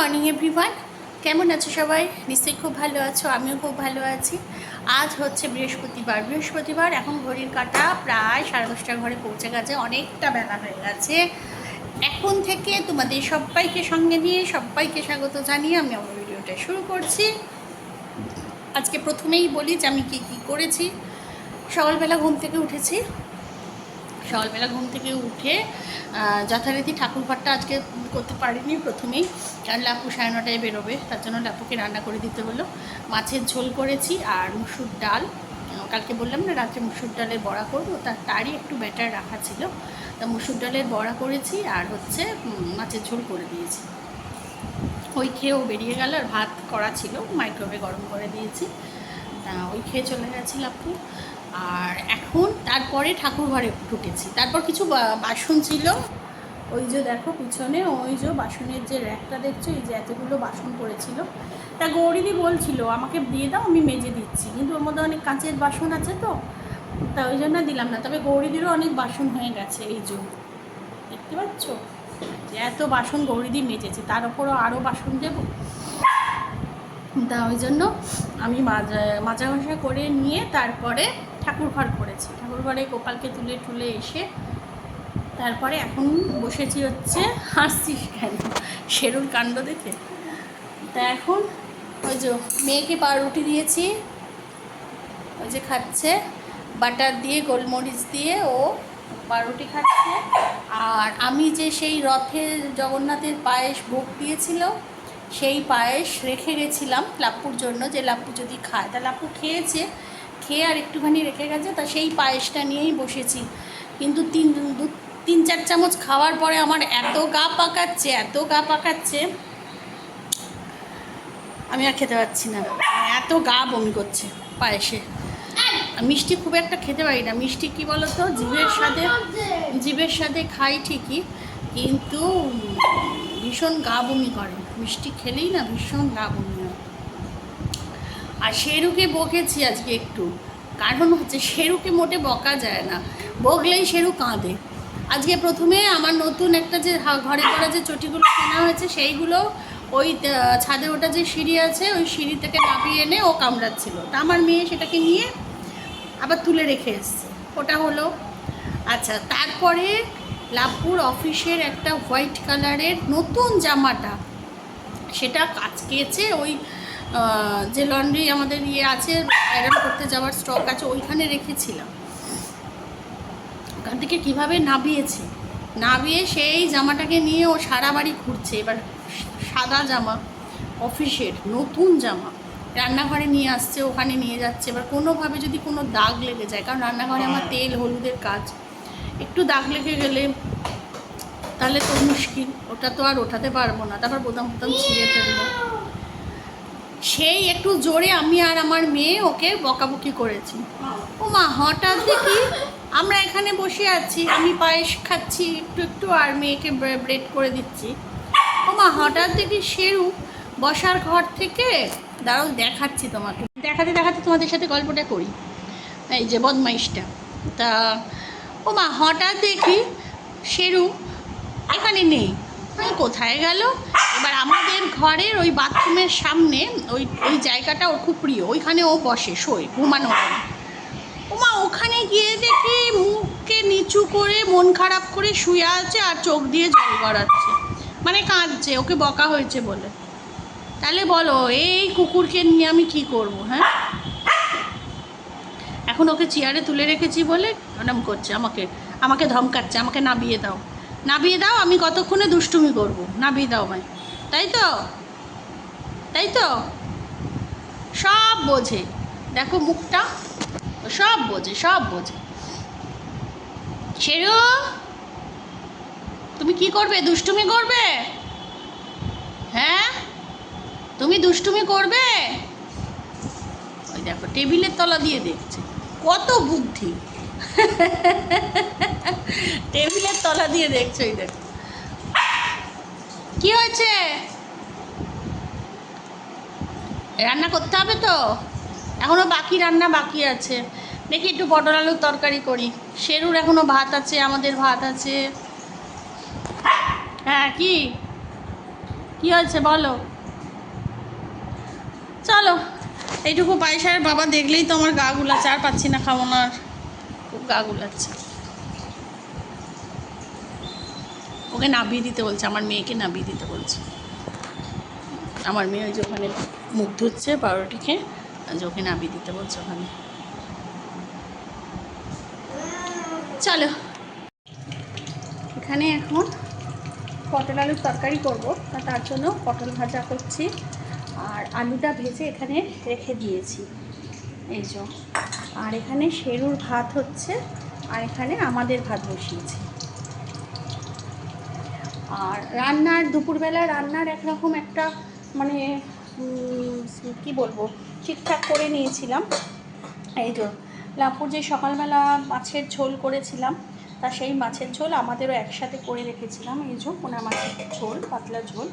Morning everyone কেমন আছো সবাই? নিশ্চয়ই খুব ভালো আছো, আমিও খুব ভালো আছি। আজ হচ্ছে বৃহস্পতিবার। বৃহস্পতিবার এখন ঘড়ির কাটা, প্রায় সাড়ে দশটার ঘরে পৌঁছে গেছে, অনেকটা বেলা হয়ে গেছে। এখন থেকে তোমাদের সবাইকে সঙ্গে নিয়ে, সবাইকে স্বাগত জানিয়ে আমি আমার ভিডিওটা শুরু করছি। আজকে প্রথমেই বলি যে আমি কী কী করেছি। সকালবেলা ঘুম থেকে উঠেছি সকালবেলা ঘুম থেকে উঠে যথারীতি ঠাকুরঘরটা আজকে করতে পারিনি প্রথমেই, কারণ লাপু সাড়ে নটায় বেরোবে, তার জন্য লাপুকে রান্না করে দিতে হলো। মাছের ঝোল করেছি আর মুসুর ডাল। কালকে বললাম না, রাত্রে মুসুর ডালের বড়া করব, তার তারই একটু ব্যাটার রাখা ছিল। তা মুসুর ডালের বড়া করেছি আর হচ্ছে মাছের ঝোল করে দিয়েছি। ওই খেয়েও বেরিয়ে গেল আর ভাত করা ছিল মাইক্রোওয়েভে গরম করে দিয়েছি। তা ওই খেয়ে চলে গেছি লাপু। আর এখন তারপরে ঠাকুর ঘরে ঢুকেছি। তারপর কিছু বাসন ছিল। ওই যে দেখো পিছনে, ওই যে বাসনের যে র্যাকটা দেখছ, এই যে এতগুলো বাসন পড়েছিল। তা গৌরীদি বলছিল, আমাকে দিয়ে দাও, আমি মেজে দিচ্ছি। কিন্তু ওর মধ্যে অনেক কাঁচের বাসন আছে তো, তা ওই জন্য দিলাম না। তবে গৌরীদিরও অনেক বাসন হয়ে গেছে এই যে। দেখতে পাচ্ছ? যে এত বাসন গৌরীদি মেজেছে, তার উপরও আরও বাসন দেবো? তা ওই জন্য আমি মাজা মাজা ঘষা করে নিয়ে তারপরে ঠাকুর ঘর করেছি। ঠাকুর ঘরে গোপালকে তুলে তুলে এসে তারপরে এখন বসেছি হচ্ছে হাসছিস কেন? শেরুর কাণ্ড দেখে। তা এখন ওই যে মেয়েকে পাউরুটি দিয়েছি, ওই যে খাচ্ছে, বাটার দিয়ে, গোলমরিচ দিয়ে ও পাউরুটি খাচ্ছে। আর আমি যে সেই রথে জগন্নাথের পায়েস ভোগ দিয়েছিল, সেই পায়েস রেখে গেছিলাম লাপ্পুর জন্য, যে লাপ্পু যদি খায়। তা লাপ্পু খেয়েছে খেয়ে আর একটুখানি রেখে গেছে, তা সেই পায়েসটা নিয়েই বসেছি। কিন্তু তিন, দু, তিন, চার চামচ খাওয়ার পরে আমার এত গা পাকাচ্ছে, এত গা পাকাচ্ছে, আমি আর খেতে পারছি না। এত গা বমি করছে পায়েসে। মিষ্টি খুব একটা খেতে পারি না। মিষ্টি কি বলতো? জিভের সাথে জিভের সাথে খাই ঠিকই, কিন্তু ভীষণ গা বমি করে। মিষ্টি খেলেই না ভীষণ গা বমি হয়। আর সেরুকে বকেছি আজকে একটু। কারণ হচ্ছে শেরুকে মোটে বকা যায় না। বকলেই শেরু কাঁদে। আজকে প্রথমে আমার নতুন একটা যে ঘরে করা যে চটিগুলো কেনা হয়েছে, সেইগুলো ওই ছাদে ওটা যে সিঁড়ি আছে, ওই সিঁড়ি থেকে নামিয়ে এনে ও কামড়াচ্ছিল। তা আমার মেয়ে সেটাকে নিয়ে আবার তুলে রেখে এসছে। ওটা হলো। আচ্ছা তারপরে লাভপুর অফিসের একটা হোয়াইট কালারের নতুন জামাটা, সেটা কাজ কেচে ওই যে লন্ড্রি আমাদের ইয়ে আছে আয়রন করতে যাওয়ার স্টক আছে ওইখানে রেখেছিলাম। ওখান থেকে কীভাবে নাবিয়েছে নাবিয়ে সেই জামাটাকে নিয়ে ও সারা বাড়ি ঘুরছে। এবার সাদা জামা অফিসের নতুন জামা রান্নাঘরে নিয়ে আসছে ওখানে নিয়ে যাচ্ছে। এবার কোনোভাবে যদি কোনো দাগ লেগে যায় কারণ রান্নাঘরে আমার তেল হলুদের কাজ একটু দাগ লেগে গেলে তাহলে তো মুশকিল। ওটা তো আর ওঠাতে পারব না। তারপর বোতাম বোতাম ছিঁড়ে ফেলব। সেই একটু জোরে আমি আর আমার মেয়ে ওকে বকাবকি করেছি। ও মা হঠাৎ দেখি আমরা এখানে বসে আছি, আমি পায়েস খাচ্ছি, একটু একটু আর মেয়েকে ব্রেড করে দিচ্ছি। ও মা হঠাৎ দেখি শেরু বসার ঘর থেকে, দাঁড়াও, দেখাচ্ছি তোমাকে। দেখাতে দেখাতে তোমাদের সাথে গল্পটা করি। এই যে বদমাইশটা। তা ও মা হঠাৎ দেখি শেরু এখানে নেই। আমি কোথায় গেল? এবার আমাদের ঘরের ওই বাথরুমের সামনে ওই ওই জায়গাটা ওর খুব প্রিয়। ওইখানে ও বসে, শোয়, ঘুমানো ওমা, ওখানে গিয়ে দেখি মুখকে নিচু করে, মন খারাপ করে শুয়ে আছে আর চোখ দিয়ে জল গড়াচ্ছে। মানে কাঁদছে, ওকে বকা হয়েছে বলে। তাহলে বলো, এই কুকুরকে নিয়ে আমি কি করব হ্যাঁ? এখন ওকে চেয়ারে তুলে রেখেছি বলে ওরম করছে, আমাকে আমাকে ধমকাচ্ছে, আমাকে নাবিয়ে দাও। নাবিয়ে দাও, আমি কতক্ষণে দুষ্টুমি করব? নাবিয়ে দাও আমায়। তাই তো? তাই তো? সব বোঝে। দেখো মুখটা। সব বোঝে সব বোঝে। শেরু, তুমি কি করবে? দুষ্টুমি করবে? হ্যাঁ? তুমি দুষ্টুমি করবে? ওই দেখো, টেবিলের তলা দিয়ে দেখছে। কত বুদ্ধি। টেবিলের তলা দিয়ে দেখছ ওই দেখো। কি হয়েছে? রান্না করতে হবে তো? এখনও বাকি রান্না বাকি আছে। দেখি একটু পটল আলুর তরকারি করি। শেরুর এখনও ভাত আছে, আমাদের ভাত আছে। হ্যাঁ কি? কি হয়েছে বলো? চলো, এইটুকু পয়সার বাবা দেখলেই তো আমার গা গুলা আর পাচ্ছি না আর। খুব গা গুলাচ্ছে। ওকে নাবিয়ে দিতে বলছে, আমার মেয়েকে নাবিয়ে দিতে বলছে। আমার মেয়ে ওই যে ওখানে মুখ ধুচ্ছে পাউরুটিকে যে ওকে নাবিয়ে দিতে বলছে ওখানে। চলো। এখানে এখন পটল আলুর তরকারি করব তার জন্য পটল ভাজা করছি। আর আলুটা ভেজে এখানে রেখে দিয়েছি। এই যে। আর এখানে শেরুর ভাত হচ্ছে, আর এখানে আমাদের ভাত বসিয়েছি। আর রান্নার, দুপুরবেলা রান্নার একরকম একটা মানে কি বলব, ঠিকঠাক করে নিয়েছিলাম। এই তো লাপুর যে সকালবেলা মাছের ঝোল করেছিলাম, তা সেই মাছের ঝোল আমাদেরও একসাথে করে রেখেছিলাম। এই যে, পোনা মাছের ঝোল, পাতলা ঝোল।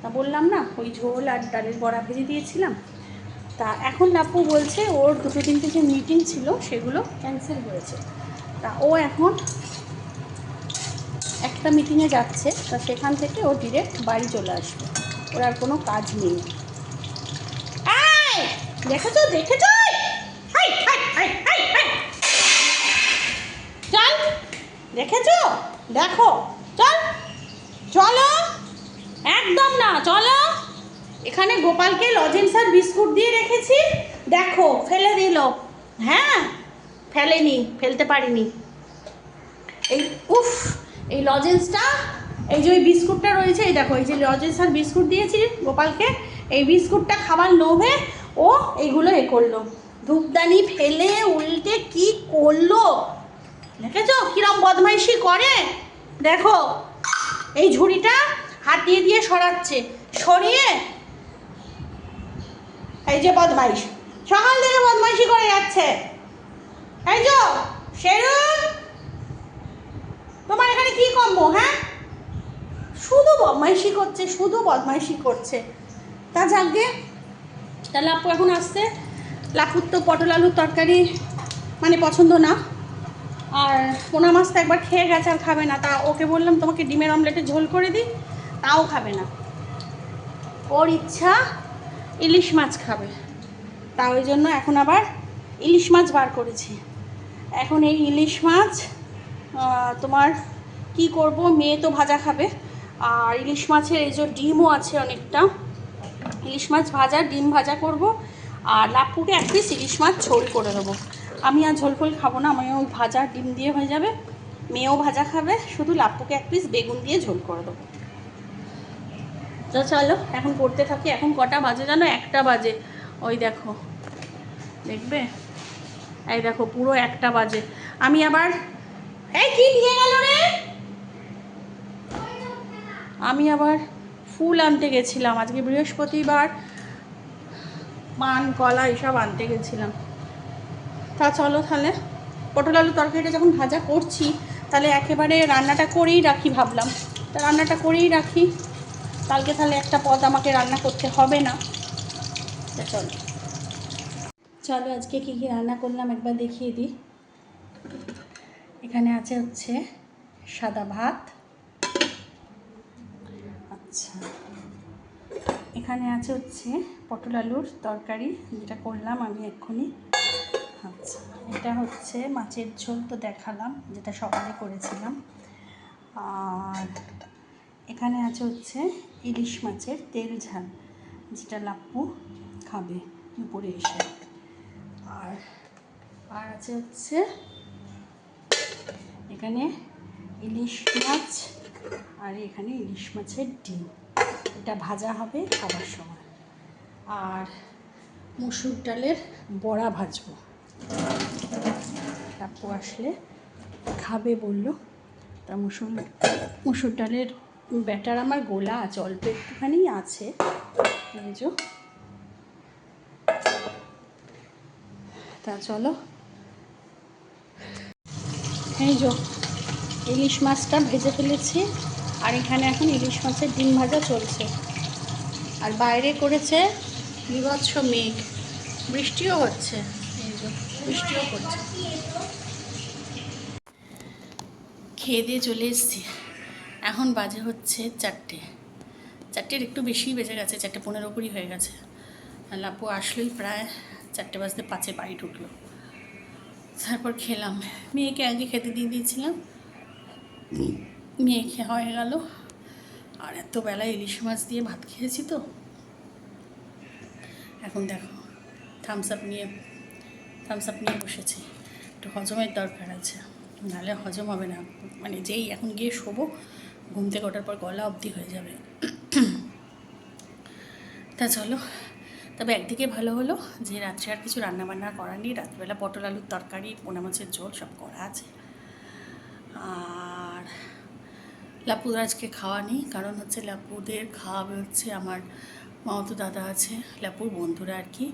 তা বললাম না, ওই ঝোল আর ডালের বড়া ভেজে দিয়েছিলাম। তা এখন লাপু বলছে ওর দুটো তিনটে যে মিটিং ছিল সেগুলো ক্যান্সেল হয়েছে। তা ও এখন একটা মিটিংয়ে যাচ্ছে, তা সেখান থেকে ও ডিরেক্ট বাড়ি চলে আসবে। ওর আর কোনো কাজ নেই। দেখেছ? দেখেছ। চল, দেখেছ? দেখো, চল, চলো। একদম না, চলো। এখানে গোপালকে লজেন্স আর বিস্কুট দিয়ে রেখেছি। দেখো, ফেলে দিল। হ্যাঁ ফেলেনি, ফেলতে পারিনি। এই, উফ, এই লজেন্সটা এই যে ওই বিস্কুটটা রয়েছে, এই দেখো, এই যে লজেন্স আর বিস্কুট দিয়েছি গোপালকে, এই বিস্কুটটা খাবার লোভে ও এইগুলো এ করল। ধূপদানি ফেলে উল্টে কি করল? দেখেছ? কিরম বদমাইশি করে? দেখো, এই ঝুড়িটা হাত দিয়ে দিয়ে সরাচ্ছে। সরিয়ে এই যে বদমাইশ। সকাল থেকে বদমাইশি করে যাচ্ছে। এই যে শেরুন তোমার এখানে কি কম্ব হ্যাঁ? শুধু বদমাইশি করছে, শুধু বদমাইশি করছে। তা যাকে তা লাপু এখন আসছে। লাপুর তো পটল আলুর তরকারি মানে পছন্দ না। আর পোনা মাছ তো একবার খেয়ে গেছে, আর খাবে না। তা ওকে বললাম, তোমাকে ডিমের অমলেটে ঝোল করে দিই, তাও খাবে না। ওর ইচ্ছা ইলিশ মাছ খাবে। তা ওই জন্য এখন আবার ইলিশ মাছ বার করেছি। এখন এই ইলিশ মাছ তোমার কি করব? মেয়ে তো ভাজা খাবে। আর ইলিশ মাছের এই যে ডিমও আছে অনেকটা। ইলিশ মাছ ভাজা, ডিম ভাজা করব। আর লাপুকে এক পিস ইলিশ মাছ ঝোল করে দেবো আমি আর ঝোল ফোল খাব না, আমি ওই ভাজা, ডিম দিয়ে হয়ে যাবে। মেয়েও ভাজা খাবে, শুধু লাপুকে এক পিস বেগুন দিয়ে ঝোল করে দেবো। তো চলো, এখন করতে থাকি। এখন কটা বাজে জানো? একটা বাজে। ওই দেখো। দেখবে? এই দেখো, পুরো একটা বাজে। আমি আবার এই কি নিয়ে গেল রে? আমি আবার ফুল আনতে গেছিলাম। আজকে বৃহস্পতিবার। পান কলা এসব আনতে গেছিলাম। তা চলো তাহলে। পটল আলু তরকারিটা যখন ভাজা করছি, তাহলে একেবারে রান্নাটা করেই রাখি ভাবলাম। তা রান্নাটা করেই রাখি। কালকে তাহলে একটা পদ আমাকে রান্না করতে হবে না। চলো। চলো, আজকে কী কী রান্না করলাম একবার দেখিয়ে দিই। এখানে আছে হচ্ছে সাদা ভাত। আচ্ছা। এখানে আছে হচ্ছে পটল আলুর তরকারি, যেটা করলাম আমি এক্ষুনি। আচ্ছা এটা হচ্ছে মাছের ঝোল তো দেখালাম, যেটা সকালে করেছিলাম। আর এখানে আছে হচ্ছে ইলিশ মাছের তেল ঝাল, যেটা লাপ্পু খাবে উপরে এসে। আর আর আছে হচ্ছে এখানে ইলিশ মাছ আর এখানে ইলিশ মাছের ডিম। এটা ভাজা হবে খাবার সময়। আর মুসুর ডালের বড়া ভাজবো। টাপ্পু আসলে খাবে বলল। তা মুসুর মুসুর ডালের ব্যাটার আমার গোলা আছে, অল্প একটুখানি আছে। যে। তা চলো। এই যে, ইলিশ মাছটা ভেজে ফেলেছি, আর এখানে এখন ইলিশ মাছের ডিম ভাজা চলছে। আর বাইরে করেছে বিভৎস মেঘ। বৃষ্টিও হচ্ছে বৃষ্টিও করছে খেয়ে দিয়ে চলে এসেছি। এখন বাজে হচ্ছে চারটে। চারটের একটু বেশি বেজে গেছে চারটে পনেরো কুড়ি হয়ে গেছে। লাপু আসলেই প্রায় চারটে বাজতে পাঁচে বাড়ি ঢুকলো। তারপর খেলাম। মেয়েকে আগে খেতে দিয়ে দিয়েছিলাম। মেয়ে খেয়ে হয়ে গেল। আর এত বেলা ইলিশ মাছ দিয়ে ভাত খেয়েছি তো। এখন দেখো থামস আপ নিয়ে থামস আপ নিয়ে বসেছি। একটু হজমের দরকার আছে। নাহলে হজম হবে না। মানে যেই এখন গিয়ে শোবো ঘুম থেকে ওঠার পর গলা অবধি হয়ে যাবে। তা চলো। তবে একদিকে ভালো হলো যে রাত্রে আর কিছু রান্নাবান্না করার নেই। রাত্রিবেলা পটল, আলুর তরকারি, পোনা মাছের ঝোল সব করা আছে। আর লাপুদের আজকে খাওয়া নেই, কারণ হচ্ছে লাপুদের খাওয়াবে হচ্ছে আমার মামাতো দাদা আছে, লাপুর বন্ধুরা আর কি।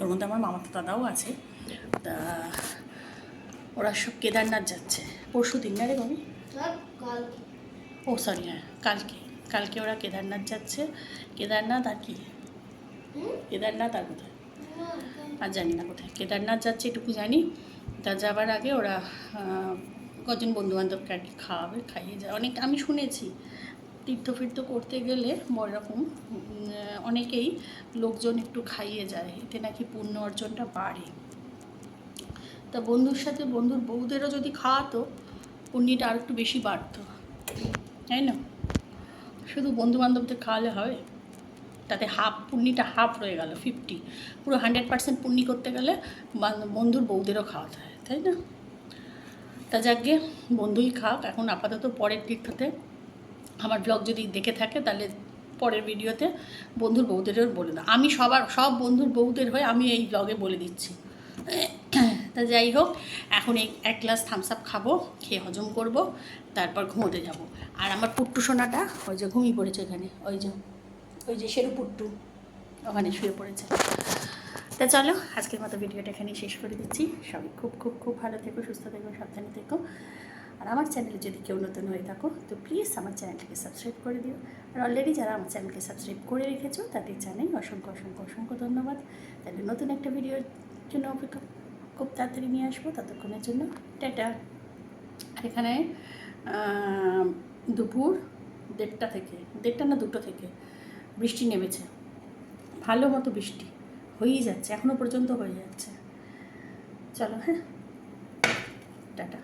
ওর মধ্যে আমার মামাতো দাদাও আছে। তা ওরা সব কেদারনাথ যাচ্ছে। পরশু দিন না রে বাবি ও সরি হ্যাঁ কালকে কালকে ওরা কেদারনাথ যাচ্ছে। কেদারনাথ আর কি? কেদারনাথ আর কোথায়? আর জানি না কোথায়। কেদারনাথ যাচ্ছে এটুকু জানি। তা যাবার আগে ওরা কজন বন্ধু বান্ধবকে আর কি খাওয়াবে খাইয়ে যায়। অনেক আমি শুনেছি তীর্থ ফির্থ করতে গেলে এরকম অনেকেই লোকজন একটু খাইয়ে যায়। এতে নাকি পুণ্য অর্জনটা বাড়ে। তা বন্ধুর সাথে বন্ধুর বউদেরও যদি খাওয়াতো পুণ্যটা আর একটু বেশি বাড়তো। তাই না? শুধু বন্ধু বান্ধবদের খাওয়ালে হবে? তাতে হাফ পুণ্যিটা হাফ রয়ে গেল ফিফটি পুরো হান্ড্রেড পার্সেন্ট পুণ্যি করতে গেলে বন্ধুর বউদেরও খাওয়াতে হয়, তাই না? তা যাকে বন্ধুই খাক। এখন আপাতত পরের তীর্থতে আমার ব্লগ যদি দেখে থাকে, তাহলে পরের ভিডিওতে বন্ধুর বউদেরও বলে দাও। আমি সবার সব বন্ধুর বউদের হয়ে আমি এই ব্লগে বলে দিচ্ছি। তা যাই হোক, এখন এই এক গ্লাস থামস আপ খাব, খেয়ে হজম করব, তারপর ঘুমোতে যাব। আর আমার পুট্টু সোনাটা, ওই যে ঘুমিয়ে পড়েছে এখানে, ওই যে ওই যে সেরু পুট্টু, ওখানে শুয়ে পড়েছে। তা চলো, আজকের মতো ভিডিওটা এখানেই শেষ করে দিচ্ছি। সবাই খুব খুব খুব ভালো থেকো, সুস্থ থেকো, সাবধানে থেকো। আর আমার চ্যানেলে যদি কেউ নতুন হয়ে থাকো, তো প্লিজ আমার চ্যানেলটিকে সাবস্ক্রাইব করে দিও। আর অলরেডি যারা আমার চ্যানেলকে সাবস্ক্রাইব করে রেখেছো, তাদের জানাই অসংখ্য অসংখ্য অসংখ্য ধন্যবাদ। তাহলে নতুন একটা ভিডিওর জন্য অপেক্ষা খুব তাড়াতাড়ি নিয়ে আসব ততক্ষণের জন্য। টাটা। আর এখানে দুপুর দেড়টা থেকে, দেড়টা না দুটো থেকে বৃষ্টি নেমেছে। ভালো মতো বৃষ্টি হয়েই যাচ্ছে এখনও পর্যন্ত হয়ে যাচ্ছে। চলো হ্যাঁ। টাটা।